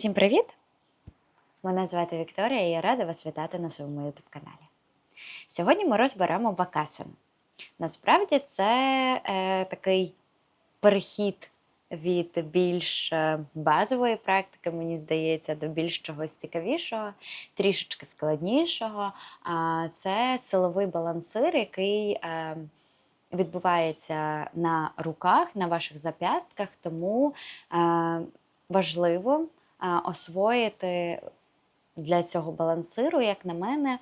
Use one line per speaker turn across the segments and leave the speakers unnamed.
Всім привіт! Мене звати Вікторія і я рада вас вітати на своєму youtube каналі. Сьогодні ми розберемо бакасину. Насправді це е, такий перехід від більш е, базової практики, мені здається, до більш чогось цікавішого, трішечки складнішого. Це силовий балансир, який е, відбувається на руках, на ваших зап'ястках, тому е, важливо освоїти для цього балансиру, як на мене,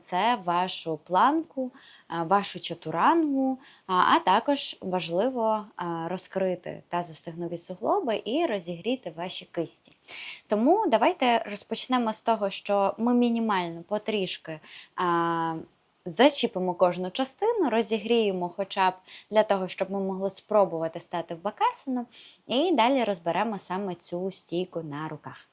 це вашу планку, вашу чатурангу, а, також важливо розкрити тазостегнові суглоби і розігріти ваші кисті. Тому давайте розпочнемо з того, що ми мінімально потрішки. Зачіпимо кожну частину, розігріємо хоча б для того, щоб ми могли спробувати стати в бакасину, і далі розберемо саме цю стійку на руках.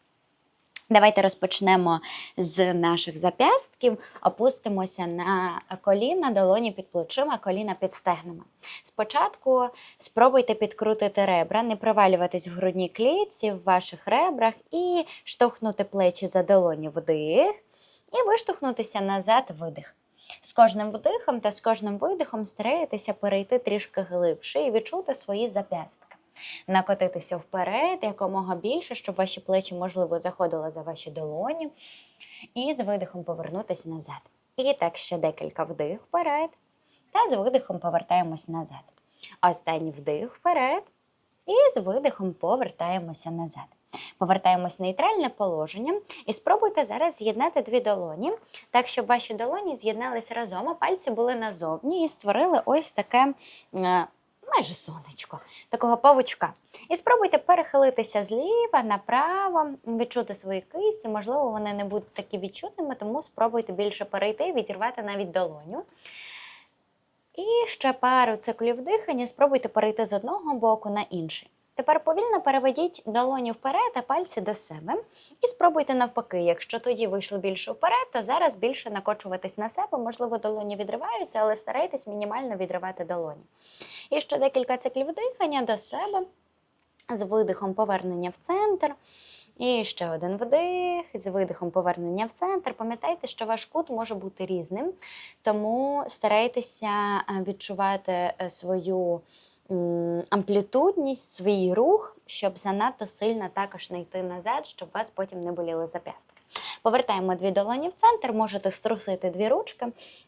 Давайте розпочнемо з наших зап'ястків, опустимося на коліна, долоні під плечима, коліна під стегнами. Спочатку спробуйте підкрутити ребра, не провалюватись в грудній клітці, в ваших ребрах і штовхнути плечі за долоні вдих, і виштовхнутися назад видих. Кожним вдихом та з кожним видихом старайтеся перейти трішки глибше і відчути свої зап'ястки. Накотитися вперед якомога більше, щоб ваші плечі, можливо, заходили за ваші долоні. І з видихом повернутися назад. І так ще декілька вдих вперед. Та з видихом повертаємось назад. Останній вдих вперед. І з видихом повертаємося назад. Повертаємось в нейтральне положення і спробуйте зараз з'єднати дві долоні, так, щоб ваші долоні з'єднались разом, а пальці були назовні і створили ось таке е, майже сонечко, такого павучка. І спробуйте перехилитися зліва направо, відчути свої кисті. Можливо, вони не будуть такі відчутними, тому спробуйте більше перейти, і відірвати навіть долоню. І ще пару циклів дихання, спробуйте перейти з одного боку на інший. Тепер повільно переведіть долоню вперед, а пальці до себе. І спробуйте навпаки. Якщо тоді вийшло більше вперед, то зараз більше накочуватись на себе. Можливо, долоні відриваються, але старайтесь мінімально відривати долоні. І ще декілька циклів дихання до себе. З видихом повернення в центр. І ще один вдих, з видихом повернення в центр. Пам'ятайте, що ваш кут може бути різним, тому старайтеся е, відчувати е, свою амплітудність, свій рух, щоб занадто сильно також не йти назад, щоб вас потім не боліли зап'ястки. Повертаємо дві долоні в центр, можете струсити дві ручки.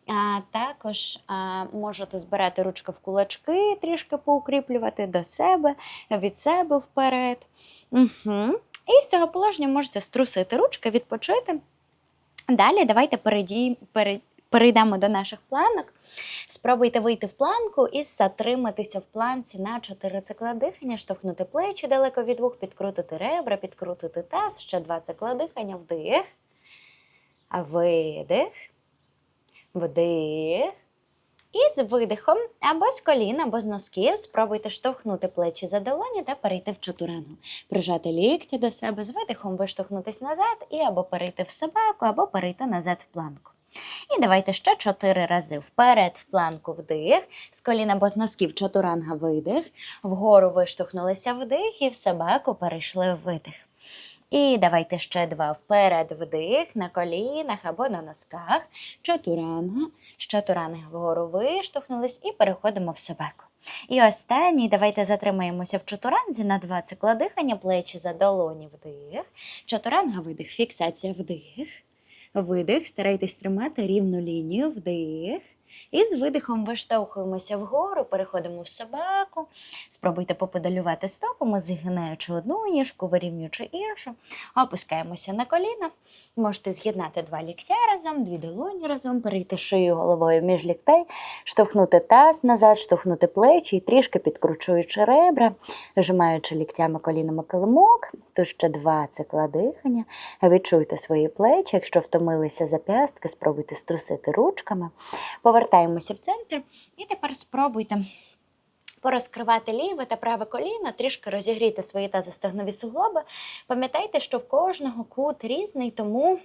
А, також а, можете збирати ручки в кулачки, трішки поукріплювати до себе, від себе вперед. Угу. І з цього положення можете струсити ручки, відпочити. Далі давайте перейдемо до наших планок. Спробуйте вийти в планку і затриматися в планці на 4 цикла дихання, штовхнути плечі далеко від вух, підкрутити ребра, підкрутити таз, ще 2 цикла дихання, вдих, видих, вдих. І з видихом або з колін, або з носків спробуйте штовхнути плечі за долоні та перейти в чатурангу. Прижати лікті до себе, з видихом виштовхнутись назад і або перейти в собаку, або перейти назад в планку. І давайте ще чотири рази. Вперед в планку вдих, з колін або з носків чатуранга видих, вгору виштовхнулися вдих і в собаку перейшли в видих. І давайте ще два. Вперед вдих на колінах або на носках, чатуранга. З чатуранги вгору виштовхнулись і переходимо в собаку. І останній, давайте затримаємося в чатуранзі на два цикла дихання, плечі за долоні вдих, чатуранга видих, фіксація вдих, видих, старайтесь тримати рівну лінію, вдих. І з видихом виштовхуємося вгору, переходимо в собаку. Спробуйте попедалювати стопами, згинаючи одну ніжку, вирівнюючи іншу. Опускаємося на коліна. Можете з'єднати два ліктя разом, дві долоні разом, перейти шию головою між ліктей, штовхнути таз назад, штовхнути плечі і трішки підкручуючи ребра, вжимаючи ліктями колінами килимок. Тут ще два цикла дихання. Відчуйте свої плечі. Якщо втомилися зап'ястки, спробуйте струсити ручками. Повертаємося в центр і тепер спробуйте порозкривати ліве та праве коліно, трішки розігріти свої тазостегнові суглоби. Пам'ятайте, що в кожного кут різний, тому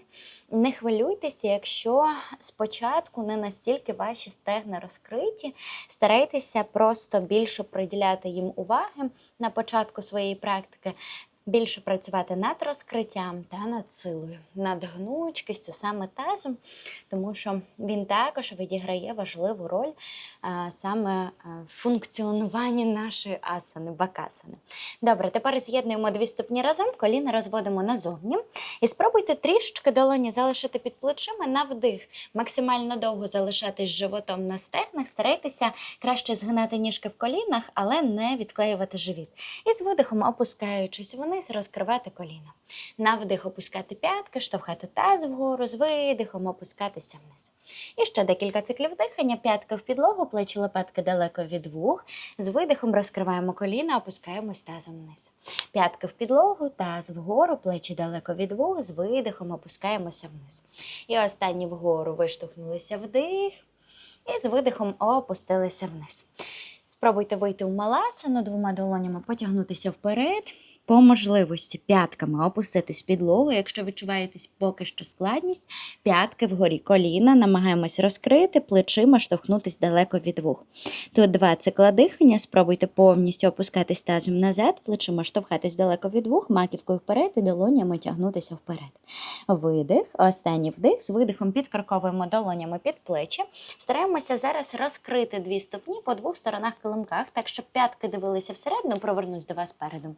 не хвилюйтеся, якщо спочатку не настільки ваші стегна розкриті. Старайтеся просто більше приділяти їм уваги на початку своєї практики. більше працювати над розкриттям та над силою, над гнучкістю, саме тазом, тому що він також відіграє важливу роль саме функціонуванні нашої асани, бакасани. Добре, тепер з'єднуємо дві ступні разом, коліна розводимо назовні. І спробуйте трішечки долоні залишити під плечима на вдих. Максимально довго залишатись животом на стегнах, старайтеся краще згинати ніжки в колінах, але не відклеювати живіт. І з видихом, опускаючись вниз, розкривати коліна. На вдих опускати п'ятки, штовхати таз вгору, з видихом опускатися вниз. І ще декілька циклів дихання, п'ятки в підлогу, плечі лопатки далеко від вух. З видихом розкриваємо коліна, опускаємось тазом вниз. П'ятки в підлогу, таз вгору, плечі далеко від вух, з видихом опускаємося вниз. І останні вгору виштовхнулися вдих. І з видихом опустилися вниз. Спробуйте вийти в маласану двома долонями, потягнутися вперед. По можливості п'ятками опуститись підлогу, якщо відчуваєте поки що складність, п'ятки вгорі коліна, намагаємось розкрити, плечима штовхнутись далеко від вух. Тут два цикла дихання, спробуйте повністю опускатись тазом назад, плечима штовхатись далеко від вух, маківкою вперед і долонями тягнутися вперед. Видих, останній вдих, з видихом підкарковуємо долонями під плечі. Стараємося зараз розкрити дві ступні по двох сторонах килимках, так щоб п'ятки дивилися всередину, провернусь до вас передом.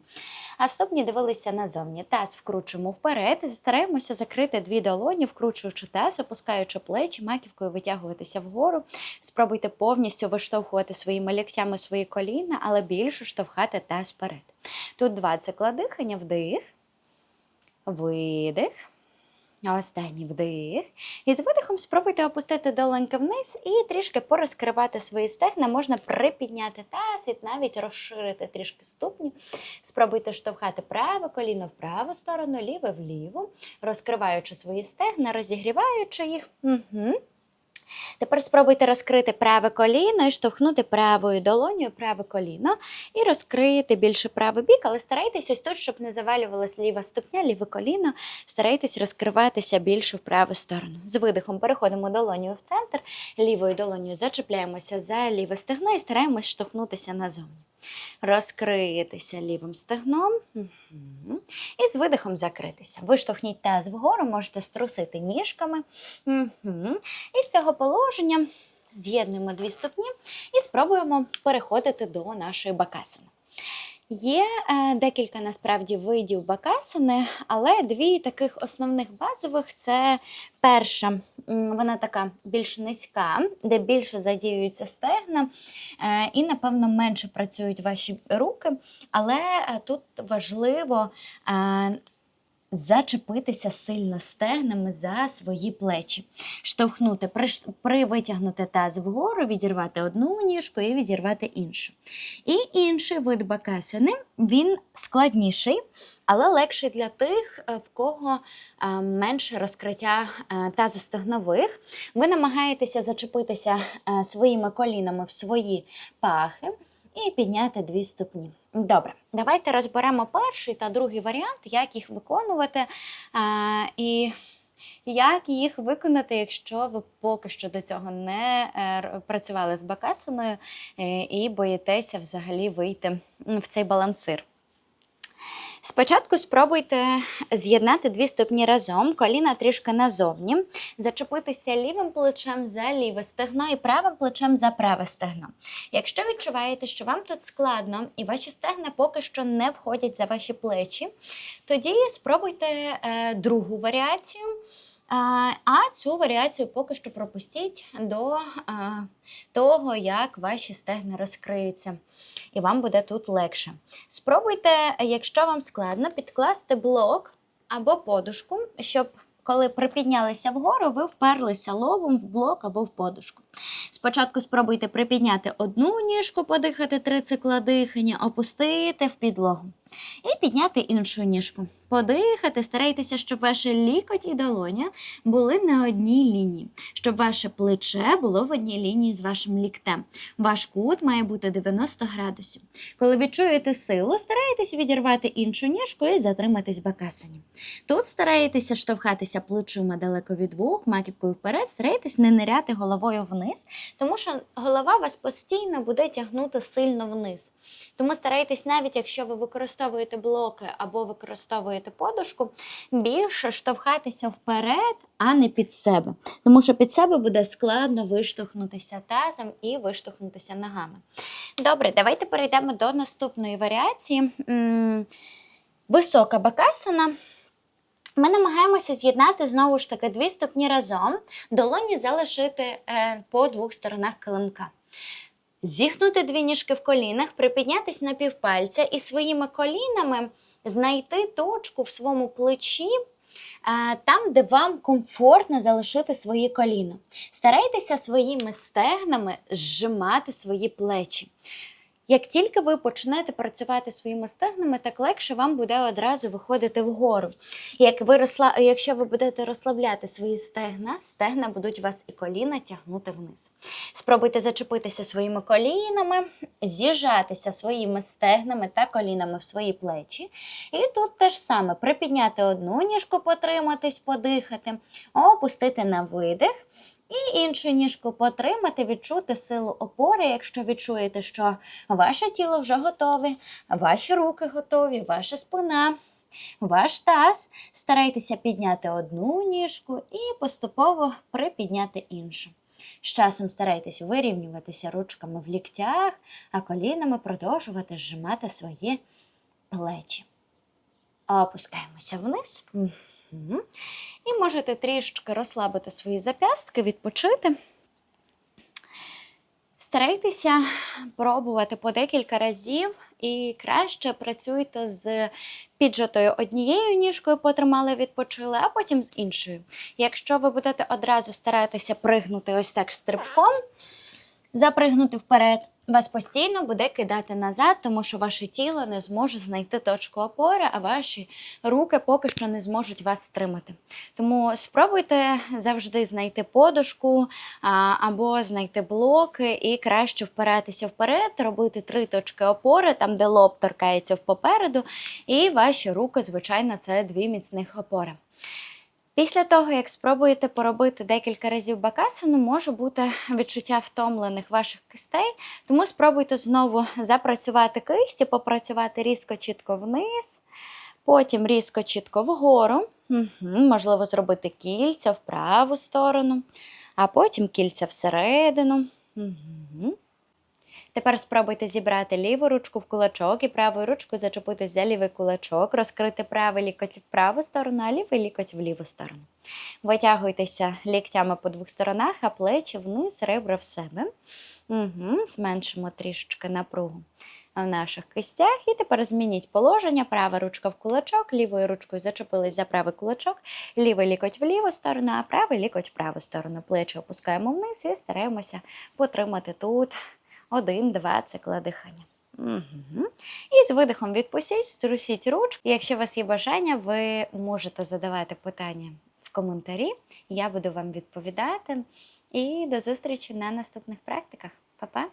А ступні дивилися назовні. Таз вкручуємо вперед, стараємося закрити дві долоні, вкручуючи таз, опускаючи плечі, маківкою витягуватися вгору. Спробуйте повністю виштовхувати своїми ліктями свої коліна, але більше штовхати таз вперед. Тут два цикла дихання, вдих, видих. Останній вдих. І з видихом спробуйте опустити долоньки вниз і трішки порозкривати свої стегна. Можна припідняти таз і навіть розширити трішки ступні. Спробуйте штовхати праве коліно в праву сторону, ліве в ліву, розкриваючи свої стегна, розігріваючи їх. Угу. Тепер спробуйте розкрити праве коліно і штовхнути правою долонею праве коліно і розкрити більше правий бік, але старайтесь ось тут, щоб не завалювалась ліва ступня, ліве коліно. Старайтесь розкриватися більше в праву сторону. З видихом переходимо долонію в центр, лівою долонію зачепляємося за ліве стегно і стараємось штовхнутися назовні. Розкритися лівим стегном. І з видихом закритися. Виштовхніть таз вгору, можете струсити ніжками. І з цього положення з'єднуємо дві ступні і спробуємо переходити до нашої бакасини. Є е, декілька насправді видів бакасини, але дві таких основних базових це перша, вона така більш низька, де більше задіюються стегна, е, і, напевно, менше працюють ваші руки. Але е, тут важливо е, зачепитися сильно стегнами за свої плечі, штовхнути, привитягнути таз вгору, відірвати одну ніжку і відірвати іншу. І інший вид бакасини, він складніший, але легший для тих, е, в кого е, менше розкриття е, тазостегнових. Ви намагаєтеся зачепитися своїми колінами в свої пахи і підняти дві ступні. Добре, давайте розберемо перший та другий варіант, як їх виконувати. А, і як їх виконати, якщо ви поки що до цього не е, працювали з бакасиною е, і боїтеся взагалі вийти в цей балансир? Спочатку спробуйте з'єднати дві ступні разом, коліна трішки назовні, зачепитися лівим плечем за ліве стегно і правим плечем за праве стегно. Якщо відчуваєте, що вам тут складно і ваші стегна поки що не входять за ваші плечі, тоді спробуйте е, другу варіацію. А, а цю варіацію поки що пропустіть до а, того, як ваші стегна розкриються. І вам буде тут легше. Спробуйте, якщо вам складно, підкласти блок або подушку, щоб коли припіднялися вгору, ви вперлися ловом в блок або в подушку. Спочатку спробуйте припідняти одну ніжку, подихати три цикла дихання, опустити в підлогу. І підняти іншу ніжку. Подихати, старайтеся, щоб ваше лікоть і долоня були на одній лінії, щоб ваше плече було в одній лінії з вашим ліктем. Ваш кут має бути 90 градусів. Коли відчуєте силу, старайтеся відірвати іншу ніжку і затриматись бакасані. Тут стараєтеся штовхатися плечима далеко від вух, маківкою вперед, старайтесь не ниряти головою вниз, тому що голова вас постійно буде тягнути сильно вниз. Тому старайтесь, навіть якщо ви використовуєте блоки або використовуєте подушку, більше штовхатися вперед, а не під себе. Тому що під себе буде складно виштовхнутися тазом і виштовхнутися ногами. Добре, давайте перейдемо до наступної варіації. Висока бакасана. Ми намагаємося з'єднати знову ж таки дві ступні разом, долоні залишити е, по двох сторонах килимка. Зігнути дві ніжки в колінах, припіднятись на півпальця і своїми колінами знайти точку в своєму плечі, е, там, де вам комфортно залишити свої коліна. Старайтеся своїми стегнами зжимати свої плечі. Як тільки ви почнете працювати своїми стегнами, так легше вам буде одразу виходити вгору. Як ви розсла... Якщо ви будете розслабляти свої стегна, стегна будуть вас і коліна тягнути вниз. Спробуйте зачепитися своїми колінами, з'їжджатися своїми стегнами та колінами в свої плечі. І тут теж саме припідняти одну ніжку, потриматись, подихати, опустити на видих. І іншу ніжку потримати, відчути силу опори, якщо відчуєте, що ваше тіло вже готове, ваші руки готові, ваша спина, ваш таз. Старайтеся підняти одну ніжку і поступово припідняти іншу. З часом старайтесь вирівнюватися ручками в ліктях, а колінами продовжувати зжимати свої плечі. Опускаємося вниз. Мгм. І можете трішечки розслабити свої зап'ястки, відпочити. Старайтеся пробувати по декілька разів і краще працюйте з піджатою однією ніжкою, потримали, відпочили, а потім з іншою. Якщо ви будете одразу старатися пригнути ось так стрибком, запригнути вперед, вас постійно буде кидати назад, тому що ваше тіло не зможе знайти точку опори, а ваші руки поки що не зможуть вас стримати. Тому спробуйте завжди знайти подушку або знайти блоки і краще впиратися вперед, робити три точки опори, там, де лоб торкається попереду, і ваші руки, звичайно, це дві міцних опори. Після того, як спробуєте поробити декілька разів бакасану, може бути відчуття втомлених ваших кистей, тому спробуйте знову запрацювати кисті, попрацювати різко чітко вниз, потім різко чітко вгору. Можливо, зробити кільця в праву сторону, а потім кільця всередину. Угу. Тепер спробуйте зібрати ліву ручку в кулачок і правою ручкою зачепитись за лівий кулачок, розкрити правий лікоть в праву сторону, а лівий лікоть в ліву сторону. Витягуйтеся ліктями по двох сторонах, а плечі вниз, ребра в себе. Угу. Зменшимо трішечки напругу в наших кистях. І тепер змініть положення. Права ручка в кулачок, лівою ручкою зачепились за правий кулачок, лівий лікоть в ліву сторону, а правий лікоть в праву сторону. Плечі опускаємо вниз і стараємося потримати тут один-два цикла дихання. Угу. І з видихом відпустіть, струсіть ручки. Якщо у вас є бажання, ви можете задавати питання в коментарі. Я буду вам відповідати. І до зустрічі на наступних практиках. Па-па!